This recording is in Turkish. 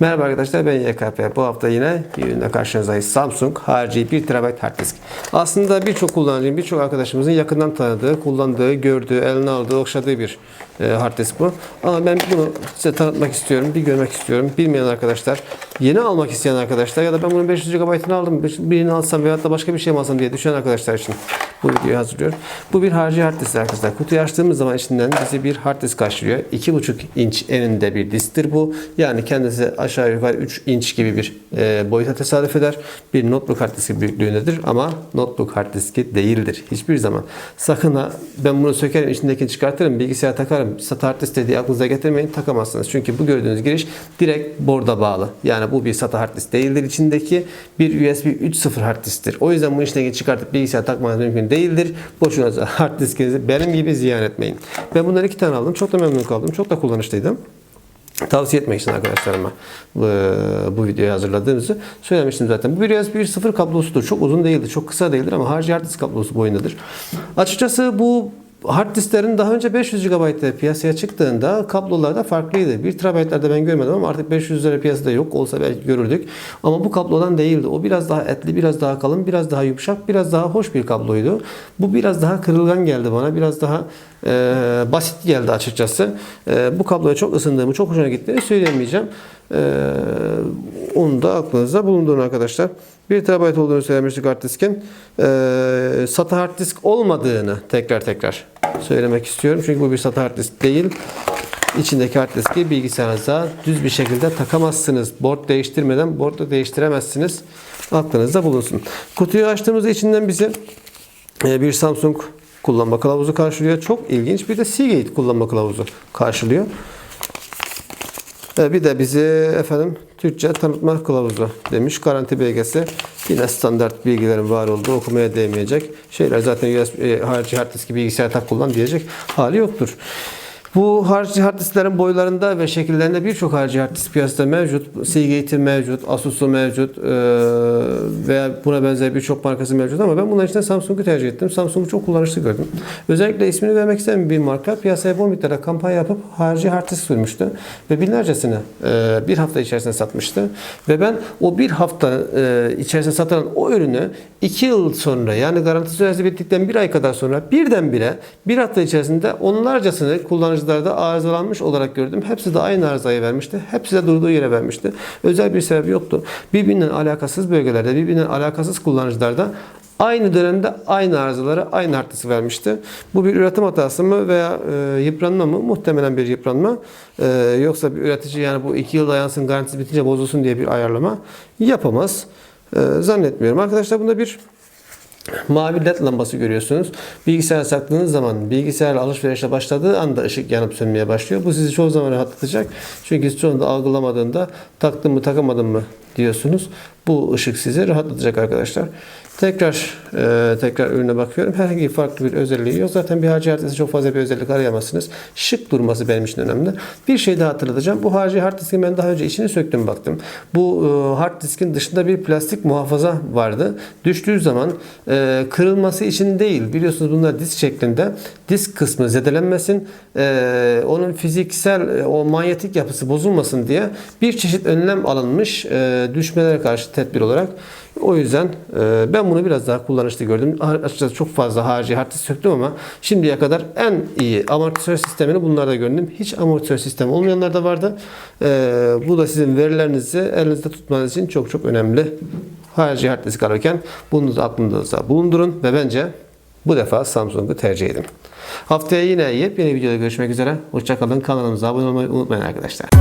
Merhaba arkadaşlar ben YKP. Bu hafta yine bir ürünle karşınızdayız. Samsung harici 1 TB hard disk. Aslında birçok kullanıcının, birçok arkadaşımızın yakından tanıdığı, kullandığı, gördüğü, eline aldığı, okşadığı bir e, hard disk bu. Ama ben bunu size tanıtmak istiyorum, bir görmek istiyorum. Bilmeyen arkadaşlar, yeni almak isteyen arkadaşlar ya da ben bunun 500 GB'ını aldım, birini alsam veyahut da başka bir şey mi alsam diye düşünen arkadaşlar için bu videoyu hazırlıyorum. Bu bir harici hard disk arkadaşlar. Kutuyu açtığımız zaman içinden bizi bir hard disk karşılıyor. 2,5 inç eninde bir disktir bu. Yani kendisi aşağı yukarı 3 inç gibi bir e, boyuta tesadüf eder. Bir notebook hard diski büyüklüğündedir ama notebook hard diski değildir. Hiçbir zaman. Sakın ha ben bunu sökerim içindekini çıkartırım bilgisayara takarım SATA hard disk dediği aklınıza getirmeyin takamazsınız. Çünkü bu gördüğünüz giriş direkt borda bağlı. Yani bu bir SATA hard disk değildir. İçindeki bir USB 3.0 hard disktir. O yüzden bunu içindeki çıkartıp bilgisayara takmanız mümkün değildir. Boşuna hard diskinizi benim gibi ziyan etmeyin. Ben bundan iki tane aldım. Çok da memnun kaldım. Çok da kullanışlıydım. Tavsiye etmek için arkadaşlarıma bu, bu videoyu hazırladığımızı söylemiştim zaten. Bu bir USB 1.0 kablosudur. Çok uzun değildir, çok kısa değildir ama harici hard kablosu boyundadır. Açıkçası bu hard disklerin daha önce 500 GB'de piyasaya çıktığında kablolar da farklıydı. 1 TB'lerde ben görmedim ama artık 500'lere piyasada yok. Olsa belki görürdük. Ama bu kablodan değildi. O biraz daha etli, biraz daha kalın, biraz daha yumuşak, biraz daha hoş bir kabloydu. Bu biraz daha kırılgan geldi bana. Biraz daha e, basit geldi açıkçası. E, bu kabloya çok ısındığımı, çok hoşuna gittiğini söyleyemeyeceğim. E, onu da aklınızda bulundurun arkadaşlar. 1 TB olduğunu söylemiştik hard diskin. E, SATA hard disk olmadığını tekrar tekrar söylemek istiyorum. Çünkü bu bir SATA hard disk değil. İçindeki hard diski bilgisayarınıza düz bir şekilde takamazsınız. Board değiştirmeden board da değiştiremezsiniz. Aklınızda bulunsun. Kutuyu açtığımızda içinden bizi e, bir Samsung kullanma kılavuzu karşılıyor. Çok ilginç. Bir de Seagate kullanma kılavuzu karşılıyor. E, Bir de bizi efendim Türkçe tanıtma kılavuzu demiş. Garanti belgesi. Yine standart bilgilerin var olduğu okumaya değmeyecek. Şeyler zaten USB, e, harici hard diski bilgisayar tak kullan diyecek hali yoktur. Bu harici hard disklerin boylarında ve şekillerinde birçok harici hard piyasada mevcut. Seagate'i mevcut, Asus'u mevcut e, veya buna benzer birçok markası mevcut ama ben bunların içinde Samsung'u tercih ettim. Samsung'u çok kullanışlı gördüm. Özellikle ismini vermek istemiyorum bir marka piyasaya bol miktarda kampanya yapıp harici hard sürmüştü ve binlercesini bir hafta içerisinde satmıştı. Ve ben o bir hafta içerisinde satılan o ürünü iki yıl sonra yani garanti süresi bittikten bir ay kadar sonra birdenbire bir hafta içerisinde onlarcasını kullanıcılarda arızalanmış olarak gördüm. Hepsi de aynı arızayı vermişti. Hepsi de durduğu yere vermişti. Özel bir sebep yoktu. Birbirinden alakasız bölgelerde, birbirinden alakasız kullanıcılarda Aynı dönemde aynı arızaları aynı disk vermişti. Bu bir üretim hatası mı veya e, yıpranma mı? Muhtemelen bir yıpranma. E, yoksa bir üretici yani bu iki yıl dayansın garantisi bitince bozulsun diye bir ayarlama yapamaz. E, zannetmiyorum. Arkadaşlar bunda bir mavi led lambası görüyorsunuz. Bilgisayar saklığınız zaman bilgisayarla alışverişe başladığı anda ışık yanıp sönmeye başlıyor. Bu sizi çoğu zaman rahatlatacak. Çünkü siz çoğunda algılamadığında taktım mı takamadım mı diyorsunuz. Bu ışık sizi rahatlatacak arkadaşlar. Tekrar e, tekrar ürüne bakıyorum. Herhangi farklı bir özelliği yok. Zaten bir harici hard diskte çok fazla bir özellik arayamazsınız. Şık durması benim için önemli. Bir şey daha hatırlatacağım. Bu harici hard ben daha önce içini söktüm baktım. Bu e, hard diskin dışında bir plastik muhafaza vardı. Düştüğü zaman e, kırılması için değil. Biliyorsunuz bunlar disk şeklinde. Disk kısmı zedelenmesin. E, onun fiziksel e, o manyetik yapısı bozulmasın diye bir çeşit önlem alınmış e, düşmelere karşı tedbir olarak. O yüzden e, ben bunu biraz daha kullanışlı gördüm. Açıkçası çok fazla harici disk söktüm ama şimdiye kadar en iyi amortisör sistemini bunlarda gördüm. Hiç amortisör sistemi olmayanlar da vardı. E, bu da sizin verilerinizi elinizde tutmanız için çok çok önemli. Harici hard disk bunu da aklınızda bulundurun ve bence bu defa Samsung'u tercih edin. Haftaya yine yepyeni videoda görüşmek üzere. Hoşçakalın. Kanalımıza abone olmayı unutmayın arkadaşlar.